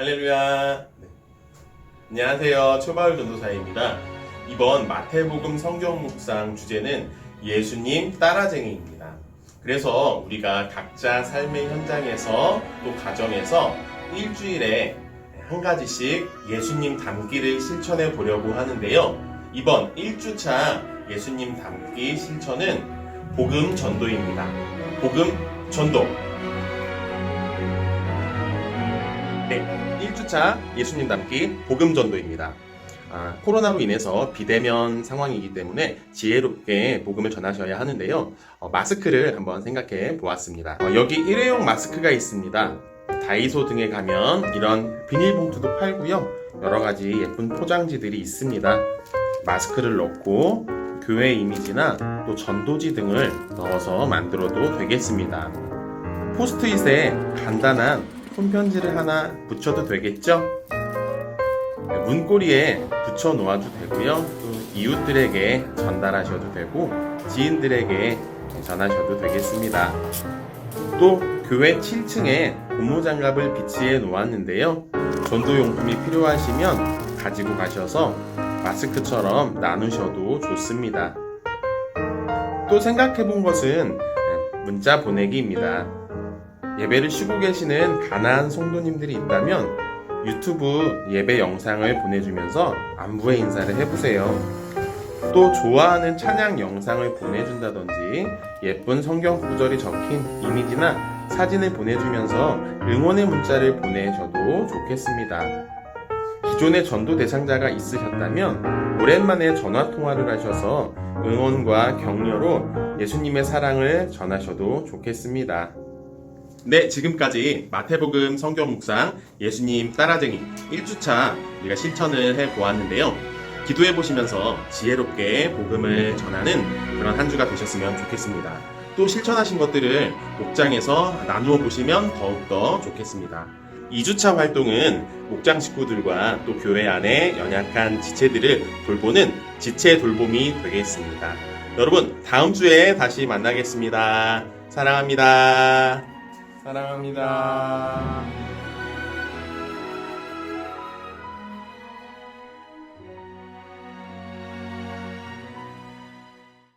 할렐루야. 네. 안녕하세요. 초바울 전도사입니다. 이번 마태복음 성경 묵상 주제는 예수님 따라쟁이입니다. 그래서 우리가 각자 삶의 현장에서 또 가정에서 일주일에 한 가지씩 예수님 닮기를 실천해 보려고 하는데요. 이번 1주차 예수님 닮기 실천은 복음 전도입니다. 복음 전도. 네, 1주차 예수님 닮기 복음 전도입니다. 아, 코로나로 인해서 비대면 상황이기 때문에 지혜롭게 복음을 전하셔야 하는데요. 어, 마스크를 한번 생각해 보았습니다. 어, 여기 일회용 마스크가 있습니다. 다이소 등에 가면 이런 비닐봉투도 팔고요. 여러 가지 예쁜 포장지들이 있습니다. 마스크를 넣고 교회 이미지나 또 전도지 등을 넣어서 만들어도 되겠습니다. 포스트잇에 간단한 손편지를 하나 붙여도 되겠죠? 문고리에 붙여 놓아도 되고요. 또 이웃들에게 전달하셔도 되고 지인들에게 전하셔도 되겠습니다. 또 교회 7층에 고무장갑을 비치해 놓았는데요. 전도용품이 필요하시면 가지고 가셔서 마스크처럼 나누셔도 좋습니다. 또 생각해 본 것은 문자 보내기입니다. 예배를 쉬고 계시는 가난한 성도님들이 있다면 유튜브 예배 영상을 보내주면서 안부의 인사를 해보세요. 또 좋아하는 찬양 영상을 보내준다든지 예쁜 성경 구절이 적힌 이미지나 사진을 보내주면서 응원의 문자를 보내셔도 좋겠습니다. 기존의 전도 대상자가 있으셨다면 오랜만에 전화 통화를 하셔서 응원과 격려로 예수님의 사랑을 전하셔도 좋겠습니다. 네, 지금까지 마태복음 성경 묵상 예수님 따라쟁이 1주차 우리가 실천을 해 보았는데요. 기도해 보시면서 지혜롭게 복음을 전하는 그런 한 주가 되셨으면 좋겠습니다. 또 실천하신 것들을 목장에서 나누어 보시면 더욱더 좋겠습니다. 2주차 활동은 목장 식구들과 또 교회 안에 연약한 지체들을 돌보는 지체 돌봄이 되겠습니다. 여러분, 다음 주에 다시 만나겠습니다. 사랑합니다. 사랑합니다.